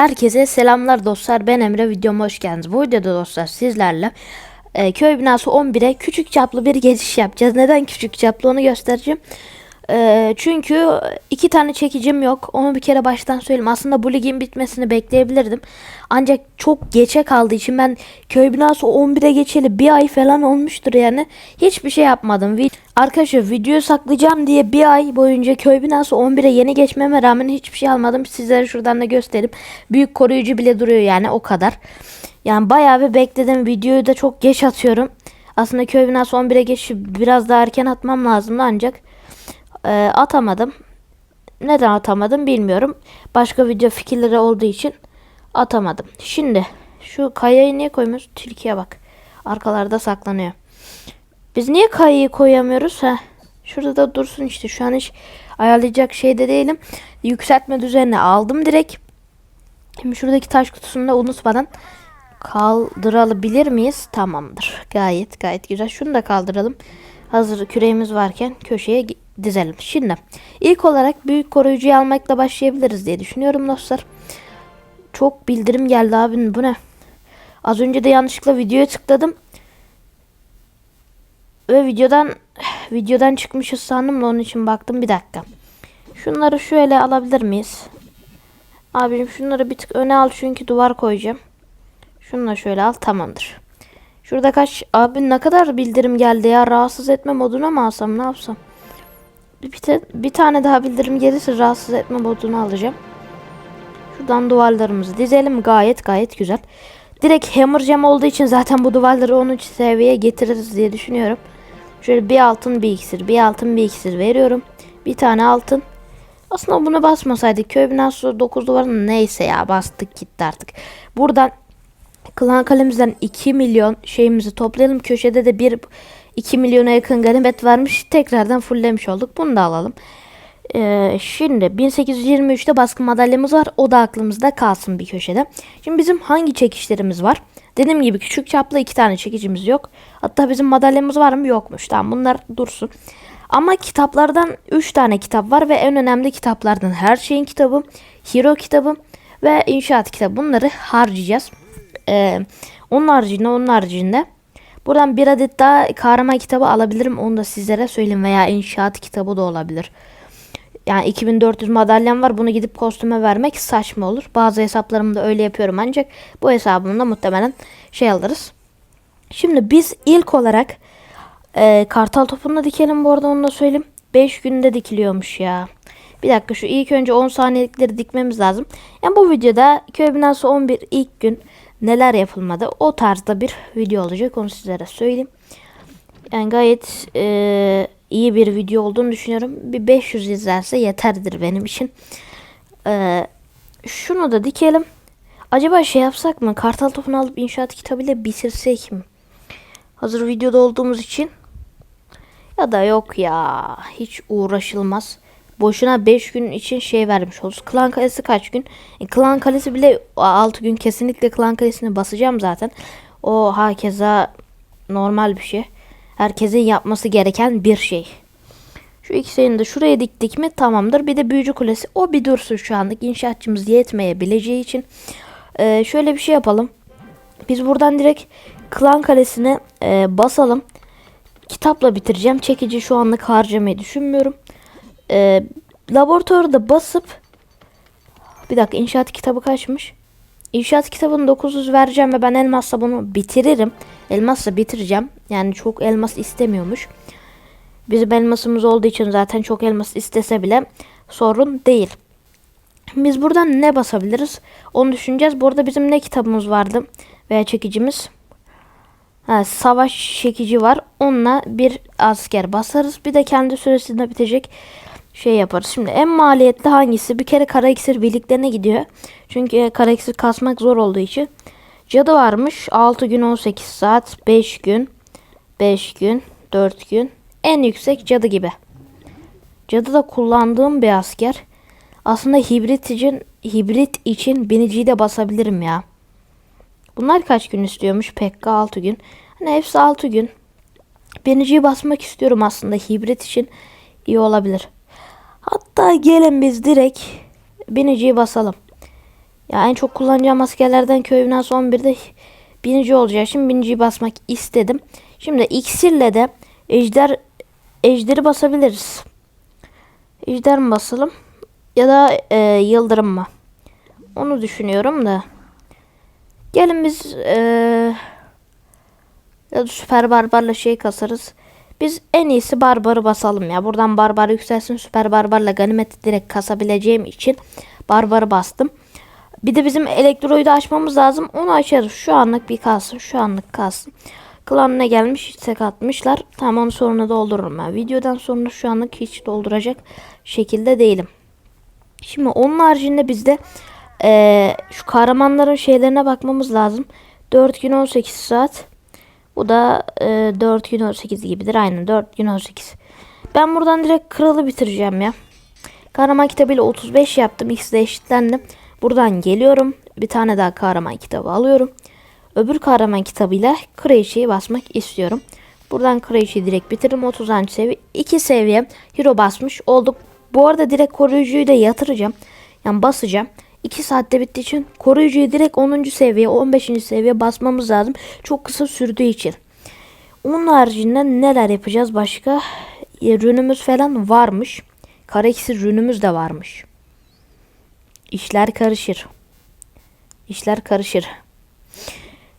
Herkese selamlar dostlar. Ben Emre. Videoma hoş geldiniz. Bu videoda dostlar sizlerle e, köy binası 11'e küçük çaplı bir geçiş yapacağız. Neden küçük çaplı onu göstereceğim. E, çünkü iki tane çekicim yok. Onu bir kere baştan söyleyeyim. Aslında bu ligin bitmesini bekleyebilirdim. Ancak çok geçe kaldığı için ben köy binası 11'e geçeli bir ay falan olmuştur yani. Hiçbir şey yapmadım. Arkadaşlar videoyu saklayacağım diye bir ay boyunca köy binası 11'e yeni geçmeme rağmen hiçbir şey almadım. Sizlere şuradan da göstereyim. Büyük koruyucu bile duruyor yani o kadar. Yani bayağı bir bekledim. Videoyu da çok geç atıyorum. Aslında köy binası 11'e geçip biraz daha erken atmam lazımdı ancak e, atamadım. Neden atamadım bilmiyorum. Başka video fikirleri olduğu için atamadım. Şimdi şu kayayı niye koymuyoruz? Tilkiye bak. Arkalarda saklanıyor. Biz niye kayayı koyamıyoruz? Heh. Şurada da dursun işte. Şu an hiç ayarlayacak şeyde değilim. Yükseltme düzenine aldım direkt. Şimdi şuradaki taş kutusunu da unutmadan kaldırabilir miyiz? Tamamdır. Gayet gayet güzel. Şunu da kaldıralım. Hazır küreğimiz varken köşeye dizelim. Şimdi ilk olarak büyük koruyucuyu almakla başlayabiliriz diye düşünüyorum dostlar. Çok bildirim geldi abi bu ne? Az önce de yanlışlıkla videoya tıkladım. Ve videodan videodan çıkmışız sandım da onun için baktım bir dakika. Şunları şöyle alabilir miyiz? Abim şunları bir tık öne al çünkü duvar koyacağım. Şunu da şöyle al tamamdır. Şurada kaç abi ne kadar bildirim geldi ya rahatsız etme moduna mı alsam ne yapsam? Bir, bir, te- bir tane daha bildirim gelirse rahatsız etme modunu alacağım. Şuradan duvarlarımızı dizelim gayet gayet güzel. Direkt hammer jam olduğu için zaten bu duvarları 13 seviyeye getiririz diye düşünüyorum. Şöyle bir altın bir iksir bir altın bir iksir veriyorum. Bir tane altın. Aslında bunu basmasaydık köy binası 9 duvarın neyse ya bastık gitti artık. Buradan klan kalemizden 2 milyon şeyimizi toplayalım. Köşede de 1 2 milyona yakın ganimet vermiş. Tekrardan fulllemiş olduk. Bunu da alalım. Ee, şimdi 1823'te baskın madalyamız var. O da aklımızda kalsın bir köşede. Şimdi bizim hangi çekişlerimiz var? Dediğim gibi küçük çaplı iki tane çekicimiz yok. Hatta bizim madalyamız var mı? Yokmuş. Tamam bunlar dursun. Ama kitaplardan 3 tane kitap var ve en önemli kitaplardan her şeyin kitabı, hero kitabı ve inşaat kitabı. Bunları harcayacağız. Ee, onun haricinde onun haricinde buradan bir adet daha kahraman kitabı alabilirim. Onu da sizlere söyleyeyim veya inşaat kitabı da olabilir. Yani 2400 madalyam var. Bunu gidip kostüme vermek saçma olur. Bazı hesaplarımda öyle yapıyorum ancak bu hesabımda muhtemelen şey alırız. Şimdi biz ilk olarak e, kartal topunu dikelim bu arada onu da söyleyeyim. 5 günde dikiliyormuş ya. Bir dakika şu ilk önce 10 saniyelikleri dikmemiz lazım. Yani bu videoda köy binası 11 ilk gün neler yapılmadı o tarzda bir video olacak onu sizlere söyleyeyim. Yani gayet e, iyi bir video olduğunu düşünüyorum. Bir 500 izlerse yeterdir benim için. E, şunu da dikelim. Acaba şey yapsak mı? Kartal topunu alıp inşaat kitabıyla bitirsek mi? Hazır videoda olduğumuz için. Ya da yok ya. Hiç uğraşılmaz. Boşuna 5 gün için şey vermiş oluruz. Klan kalesi kaç gün? E, klan kalesi bile 6 gün kesinlikle klan kalesini basacağım zaten. O hakeza normal bir şey. Herkesin yapması gereken bir şey. Şu ikisini de şuraya diktik mi tamamdır. Bir de büyücü kulesi. O bir dursun şu anlık. İnşaatçımız yetmeyebileceği için. Ee, şöyle bir şey yapalım. Biz buradan direkt klan kalesine e, basalım. Kitapla bitireceğim. Çekici şu anlık harcamayı düşünmüyorum. Ee, laboratuvarda basıp bir dakika inşaat kitabı kaçmış? İnşaat kitabını 900 vereceğim ve ben elmasla bunu bitiririm. Elmasla bitireceğim. Yani çok elmas istemiyormuş. Bizim elmasımız olduğu için zaten çok elmas istese bile sorun değil. Biz buradan ne basabiliriz? Onu düşüneceğiz. Burada bizim ne kitabımız vardı? Veya çekicimiz. Ha, savaş çekici var. Onunla bir asker basarız. Bir de kendi süresinde bitecek şey yaparız. Şimdi en maliyetli hangisi? Bir kere kara iksir birliklerine gidiyor. Çünkü kara iksir kasmak zor olduğu için. Cadı varmış. 6 gün 18 saat. 5 gün. 5 gün. 4 gün. En yüksek cadı gibi. Cadı da kullandığım bir asker. Aslında hibrit için hibrit için biniciyi de basabilirim ya. Bunlar kaç gün istiyormuş? Pekka 6 gün. Hani hepsi 6 gün. Biniciyi basmak istiyorum aslında. Hibrit için iyi olabilir. Hatta gelin biz direkt biniciyi basalım. Ya en çok kullanacağım askerlerden köy binası 11'de birinci olacağı için birinciyi basmak istedim. Şimdi iksirle de ejder ejderi basabiliriz. Ejder mi basalım? Ya da e, yıldırım mı? Onu düşünüyorum da. Gelin biz e, ya da süper barbarla şey kasarız. Biz en iyisi barbarı basalım ya. Buradan barbar yükselsin. Süper barbarla ganimeti direkt kasabileceğim için barbarı bastım. Bir de bizim elektroyu da açmamız lazım. Onu açarız. Şu anlık bir kalsın. Şu anlık kalsın. Klan ne gelmiş? Tek atmışlar. Tamam sonra doldururum ben. Videodan sonra şu anlık hiç dolduracak şekilde değilim. Şimdi onun haricinde bizde eee, şu kahramanların şeylerine bakmamız lazım. 4 gün 18 saat. Bu da e, 4 gün 18 gibidir. Aynen 4 gün 18. Ben buradan direkt kralı bitireceğim ya. Kahraman kitabıyla 35 yaptım. İkisi de eşitlendi. Buradan geliyorum. Bir tane daha kahraman kitabı alıyorum. Öbür kahraman kitabıyla Kraliçe'yi basmak istiyorum. Buradan Kraliçe'yi direkt bitiririm. 30. seviye. 2 seviye hero basmış olduk. Bu arada direkt koruyucuyu da yatıracağım. Yani basacağım. 2 saatte bittiği için koruyucuyu direkt 10. seviye 15. seviye basmamız lazım. Çok kısa sürdüğü için. Onun haricinde neler yapacağız başka? E, Rünümüz falan varmış. Kareksi rünümüz de varmış. İşler karışır. İşler karışır.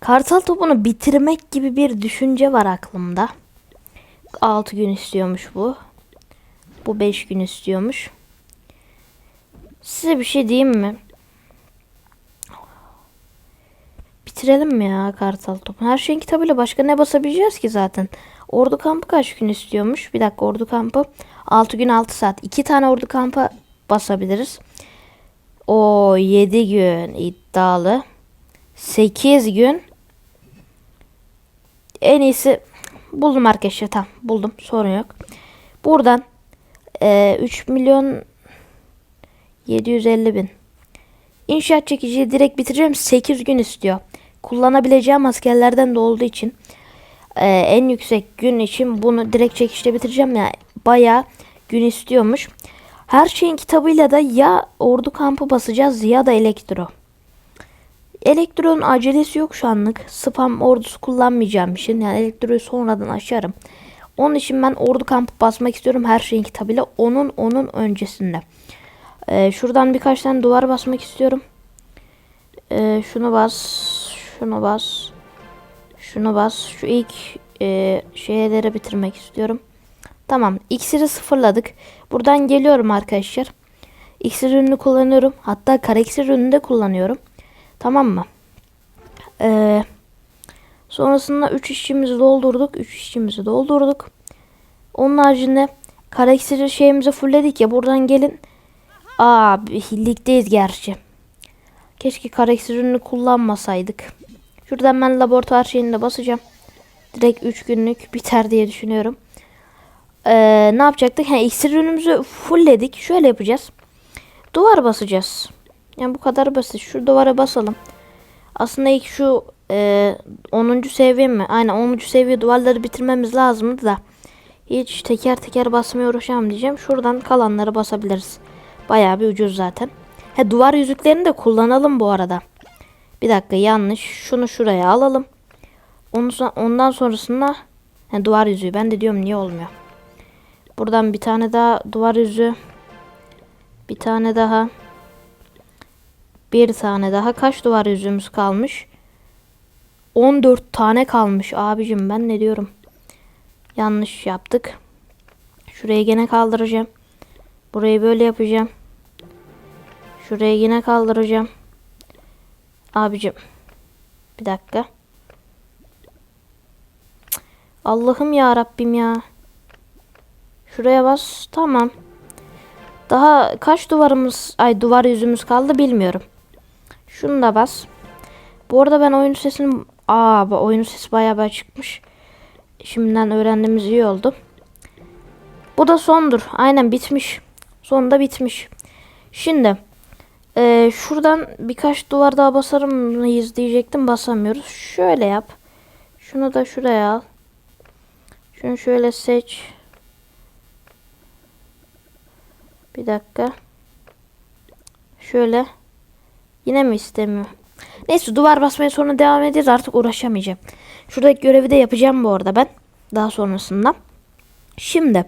Kartal topunu bitirmek gibi bir düşünce var aklımda. 6 gün istiyormuş bu. Bu 5 gün istiyormuş. Size bir şey diyeyim mi? Bitirelim mi ya kartal topu? Her şeyin kitabıyla başka ne basabileceğiz ki zaten? Ordu kampı kaç gün istiyormuş? Bir dakika ordu kampı 6 gün 6 saat. 2 tane ordu kampı basabiliriz. O 7 gün iddialı. 8 gün. En iyisi buldum arkadaşlar tamam buldum sorun yok. Buradan e, 3 milyon 750 bin. İnşaat çekiciyi direkt bitireceğim. 8 gün istiyor. Kullanabileceğim askerlerden de olduğu için e, en yüksek gün için bunu direkt çekişte bitireceğim. Yani bayağı gün istiyormuş. Her şeyin kitabıyla da ya ordu kampı basacağız ya da elektro. Elektronun acelesi yok şu anlık. Spam ordusu kullanmayacağım için. Yani elektroyu sonradan açarım. Onun için ben ordu kampı basmak istiyorum her şeyin kitabıyla. Onun onun öncesinde. Ee, şuradan birkaç tane duvar basmak istiyorum. Ee, şunu bas. Şunu bas. Şunu bas. Şu ilk e, şeyleri bitirmek istiyorum. Tamam. İksiri sıfırladık. Buradan geliyorum arkadaşlar. İksir ürünü kullanıyorum. Hatta kara iksir ürünü de kullanıyorum. Tamam mı? Ee, sonrasında 3 işçimizi doldurduk. 3 işçimizi doldurduk. Onun haricinde kara iksiri şeyimizi fullledik ya. Buradan gelin. Abi ligdeyiz gerçi. Keşke kara iksir ürünü kullanmasaydık. Şuradan ben laboratuvar şeyini basacağım. Direkt 3 günlük biter diye düşünüyorum. Ee, ne yapacaktık? Ha, iksir ürünümüzü fullledik. Şöyle yapacağız. Duvar basacağız. Yani bu kadar basit. Şu duvara basalım. Aslında ilk şu e, 10. seviye mi? Aynen 10. seviye duvarları bitirmemiz lazımdı da. Hiç teker teker basmaya uğraşamam diyeceğim. Şuradan kalanları basabiliriz. Bayağı bir ucuz zaten. He duvar yüzüklerini de kullanalım bu arada. Bir dakika yanlış. Şunu şuraya alalım. Ondan sonrasında he, duvar yüzüğü. Ben de diyorum niye olmuyor. Buradan bir tane daha duvar yüzüğü. Bir tane daha. Bir tane daha. Kaç duvar yüzüğümüz kalmış? 14 tane kalmış abicim ben ne diyorum. Yanlış yaptık. Şurayı gene kaldıracağım. Burayı böyle yapacağım. Şurayı yine kaldıracağım. Abicim. Bir dakika. Allah'ım ya Rabbim ya. Şuraya bas. Tamam. Daha kaç duvarımız, ay duvar yüzümüz kaldı bilmiyorum. Şunu da bas. Bu arada ben oyun sesini, aa oyun sesi bayağı bayağı çıkmış. Şimdiden öğrendiğimiz iyi oldu. Bu da sondur. Aynen bitmiş. Sonunda bitmiş. Şimdi e, şuradan birkaç duvar daha basarım mıyız diyecektim. Basamıyoruz. Şöyle yap. Şunu da şuraya al. Şunu şöyle seç. Bir dakika. Şöyle Yine mi istemiyor? Neyse duvar basmaya sonra devam edeceğiz. Artık uğraşamayacağım. Şuradaki görevi de yapacağım bu arada ben. Daha sonrasında. Şimdi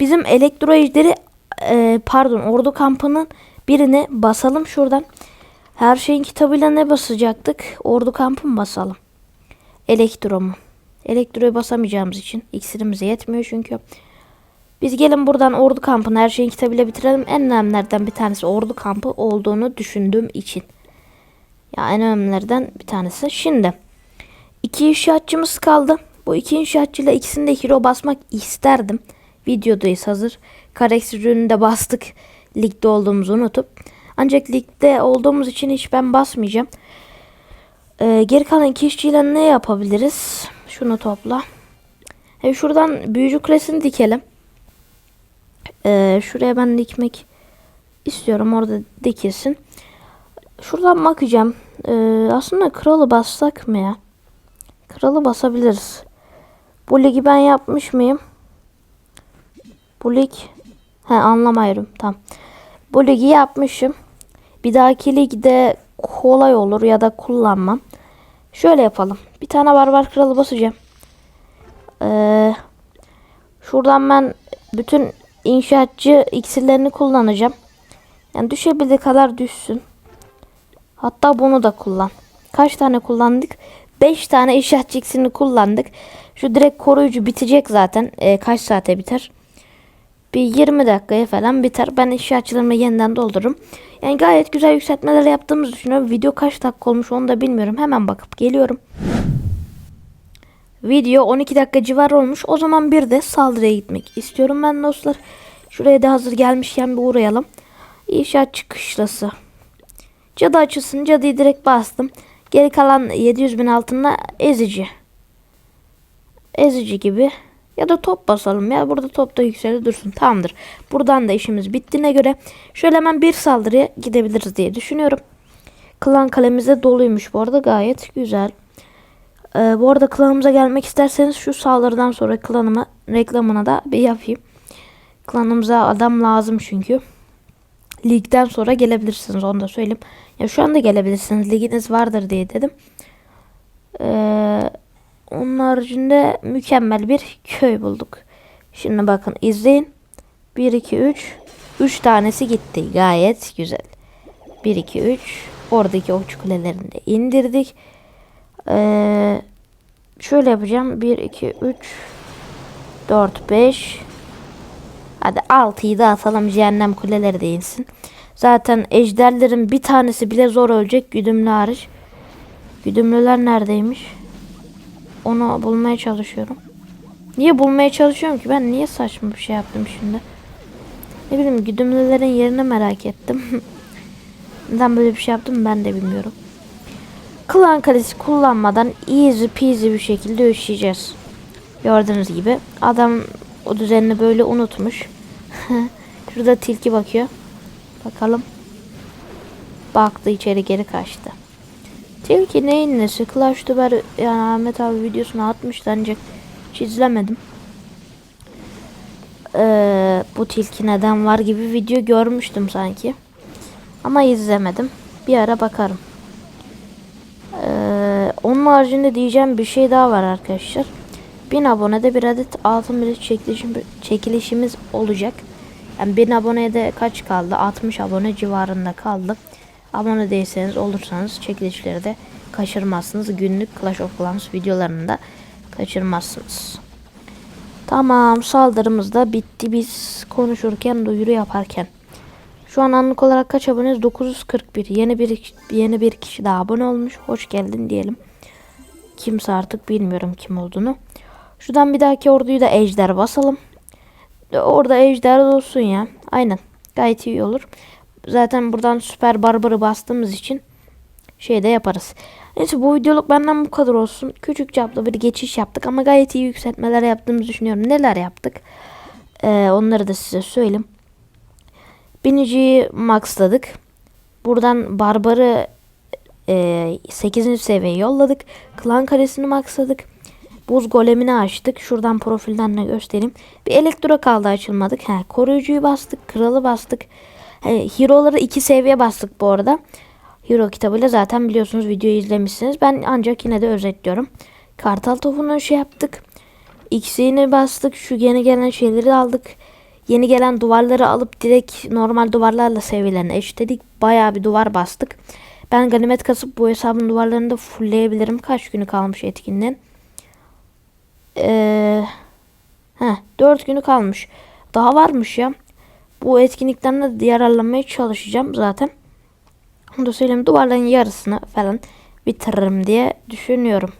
bizim elektro ejderi e, pardon ordu kampının birini basalım şuradan. Her şeyin kitabıyla ne basacaktık? Ordu kampı mı basalım? Elektro mu? Elektroyu basamayacağımız için iksirimize yetmiyor çünkü. Biz gelin buradan ordu kampını her şeyin kitabıyla bitirelim. En önemlilerden bir tanesi ordu kampı olduğunu düşündüğüm için. Ya en önemlilerden bir tanesi. Şimdi iki inşaatçımız kaldı. Bu iki inşaatçıyla ikisinde hero basmak isterdim. Videodayız hazır. Karex ürünü de bastık. Ligde olduğumuzu unutup. Ancak ligde olduğumuz için hiç ben basmayacağım. Ee, geri kalan iki ne yapabiliriz? Şunu topla. E, şuradan büyücü kulesini dikelim. Ee, şuraya ben dikmek istiyorum. Orada dikilsin. Şuradan bakacağım. Ee, aslında kralı bassak mı ya? Kralı basabiliriz. Bu ligi ben yapmış mıyım? Bu lig... He anlamıyorum. Tamam. Bu ligi yapmışım. Bir dahaki ligde kolay olur ya da kullanmam. Şöyle yapalım. Bir tane barbar kralı basacağım. Ee, şuradan ben bütün inşaatçı iksirlerini kullanacağım. Yani düşebildiği kadar düşsün. Hatta bunu da kullan. Kaç tane kullandık? 5 tane inşaatçı iksirini kullandık. Şu direkt koruyucu bitecek zaten. Ee, kaç saate biter? Bir 20 dakikaya falan biter. Ben inşaatçılarımı yeniden doldururum. Yani gayet güzel yükseltmeler yaptığımızı düşünüyorum. Video kaç dakika olmuş onu da bilmiyorum. Hemen bakıp geliyorum. Video 12 dakika civarı olmuş. O zaman bir de saldırıya gitmek istiyorum ben dostlar. Şuraya da hazır gelmişken bir uğrayalım. İnşaat çıkışlası. Cadı açılsın. Cadıyı direkt bastım. Geri kalan 700 bin altında ezici. Ezici gibi. Ya da top basalım ya. Burada top da yükseli dursun. Tamamdır. Buradan da işimiz bittiğine göre şöyle hemen bir saldırıya gidebiliriz diye düşünüyorum. Klan kalemize doluymuş bu arada. Gayet güzel. Ee, bu arada klanımıza gelmek isterseniz şu saldırıdan sonra klanıma reklamına da bir yapayım. Klanımıza adam lazım çünkü. Ligden sonra gelebilirsiniz onu da söyleyeyim. Ya şu anda gelebilirsiniz. Liginiz vardır diye dedim. Ee, onun haricinde mükemmel bir köy bulduk. Şimdi bakın izleyin. 1 2 3 3 tanesi gitti. Gayet güzel. 1 2 3 oradaki okçu kulelerini de indirdik. Ee, şöyle yapacağım. 1 2 3 4 5 Hadi 6'yı da atalım cehennem kuleleri de insin. Zaten ejderlerin bir tanesi bile zor ölecek güdümlü hariç. Güdümlüler neredeymiş? Onu bulmaya çalışıyorum. Niye bulmaya çalışıyorum ki? Ben niye saçma bir şey yaptım şimdi? Ne bileyim güdümlülerin yerini merak ettim. Neden böyle bir şey yaptım ben de bilmiyorum. Klan kalesi kullanmadan easy peasy bir şekilde üşüyeceğiz. Gördüğünüz gibi adam o düzenini böyle unutmuş. Şurada tilki bakıyor. Bakalım. Baktı içeri geri kaçtı. Tilki neyin nesi? Clash Tuber yani Ahmet abi videosunu atmıştı ancak hiç izlemedim. Ee, bu tilki neden var gibi video görmüştüm sanki. Ama izlemedim. Bir ara bakarım. Ee, onun haricinde diyeceğim bir şey daha var arkadaşlar. 1000 abonede bir adet altın bilet çekilişim, çekilişimiz olacak. Yani 1000 aboneye de kaç kaldı? 60 abone civarında kaldı. Abone değilseniz olursanız çekilişleri de kaçırmazsınız. Günlük Clash of Clans videolarını da kaçırmazsınız. Tamam saldırımız da bitti biz konuşurken duyuru yaparken. Şu an anlık olarak kaç aboneyiz? 941. Yeni bir yeni bir kişi daha abone olmuş. Hoş geldin diyelim. Kimse artık bilmiyorum kim olduğunu. Şuradan bir dahaki orduyu da ejder basalım. Orada ejder olsun ya. Aynen. Gayet iyi olur. Zaten buradan süper barbarı bastığımız için şey de yaparız. Neyse bu videoluk benden bu kadar olsun. Küçük çaplı bir geçiş yaptık ama gayet iyi yükseltmeler yaptığımızı düşünüyorum. Neler yaptık? Ee, onları da size söyleyeyim. Biniciyi maxladık. Buradan barbarı e, 8. seviyeye yolladık. Klan kalesini maxladık. Buz golemini açtık. Şuradan profilden de göstereyim. Bir elektro kaldı açılmadık. He, koruyucuyu bastık. Kralı bastık. He, hero'ları iki seviye bastık bu arada. Hero kitabıyla zaten biliyorsunuz videoyu izlemişsiniz. Ben ancak yine de özetliyorum. Kartal topunu şey yaptık. X'ini bastık. Şu yeni gelen şeyleri aldık. Yeni gelen duvarları alıp direkt normal duvarlarla seviyelerine eşitledik. Bayağı bir duvar bastık. Ben ganimet kasıp bu hesabın duvarlarını da fullleyebilirim. Kaç günü kalmış etkinliğin? Ee, heh, 4 günü kalmış. Daha varmış ya. Bu etkinlikten de yararlanmaya çalışacağım zaten. Onu da söyleyeyim duvarların yarısını falan bitiririm diye düşünüyorum.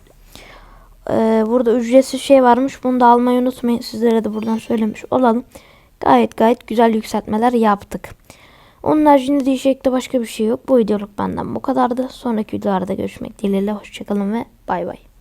Ee, burada ücretsiz şey varmış. Bunu da almayı unutmayın. Sizlere de buradan söylemiş olalım. Gayet gayet güzel yükseltmeler yaptık. Onun haricinde diyecek de başka bir şey yok. Bu videoluk benden bu kadardı. Sonraki videolarda görüşmek dileğiyle. Hoşçakalın ve bay bay.